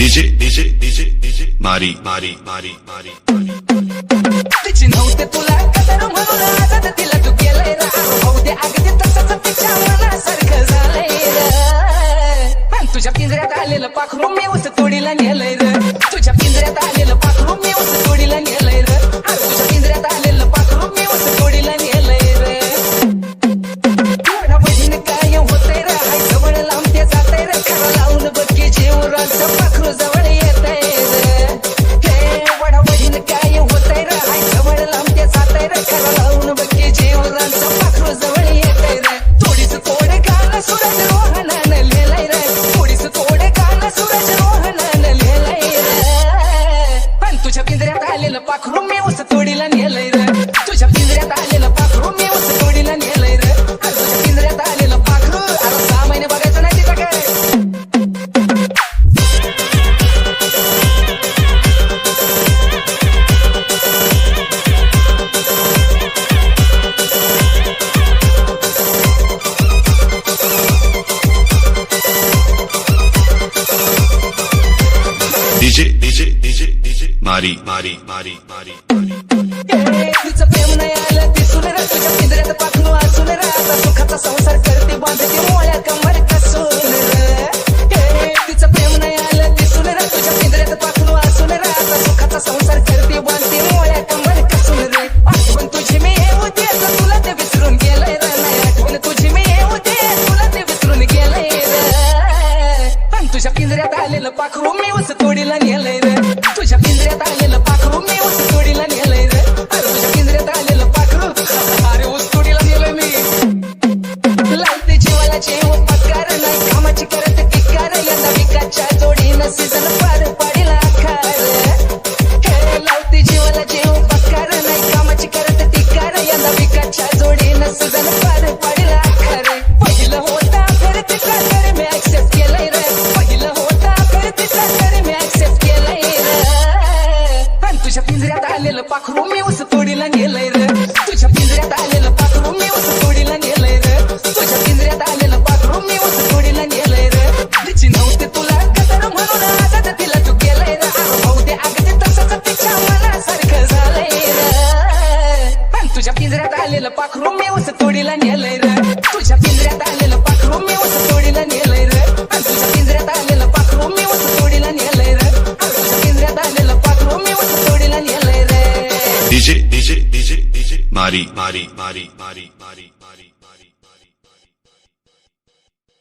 DJ, DJ, DJ, DJ मारी मारी मारी मारी. तिची नव्हते तुला कदर म्हणून तिला तू केलंय रा भाऊ दे अगदी तसंच तिच्या मनासारखं झालंय र. पण तुझ्या पिंजऱ्यात आलेलं पाखरू मी उस तोडीला नेलंय र. तुझ्या पिंजऱ्यात आलेलं पाखरू मी उस आलेलं पाखरू मी उस तोडीला नेलंय रे. तुझ्या पिंजऱ्यात आलेलं पाखरू मी उस तोडीला नेलंय रे. तुझ्या पिंजऱ्यात आलेलं पाखरू आता सहा महिने बघायचं नाही तिथं काय? DJ DJ DJ DJ. मारी मारी मारी मारी ए, तिचं प्रेम नाही आलं सुखाचा संसार करते तुझ्या पिंजऱ्यात आलेलं पाखरू मी उस तोडीला नेलंय रे. तुझ्या पिंजऱ्यात आलेलं पाखरू मी उस तोडीला नेलंय रे. अरे तुझ्या पिंजऱ्यात आलेलं पाखरू अरे ऊस तोडीला नेलंय मी. लावते जीवाला जेव पत्कार नाही. कामाची करत किकार यंदा विकाच्या जोडीनं सीझन उस तोडीला नेलंय रे. तुझ्या पिंजऱ्यात आलेलं पाखरू मी उस तोडीला नेलंय र. तुझ्या पिंजऱ्यात आलेलं पाखरू मी उस तोडीला नेलंय रे. तिची नव्हते तुला कदर म्हणून आजात तिला तू गेलंय रे. अरे भाऊ दे अगदी तसंच तिच्या मनासारखं झालंय रे. पण तुझ्या पिंजऱ्यात आलेलं पाखरू मी उस तोडीला नेलंय र. तुझ्या पिंजऱ्यात आलेलं पाखरू मी उस DJ, DJ, DJ, Mari, Mari, Mari, Mari, Mari, Mari, Mari.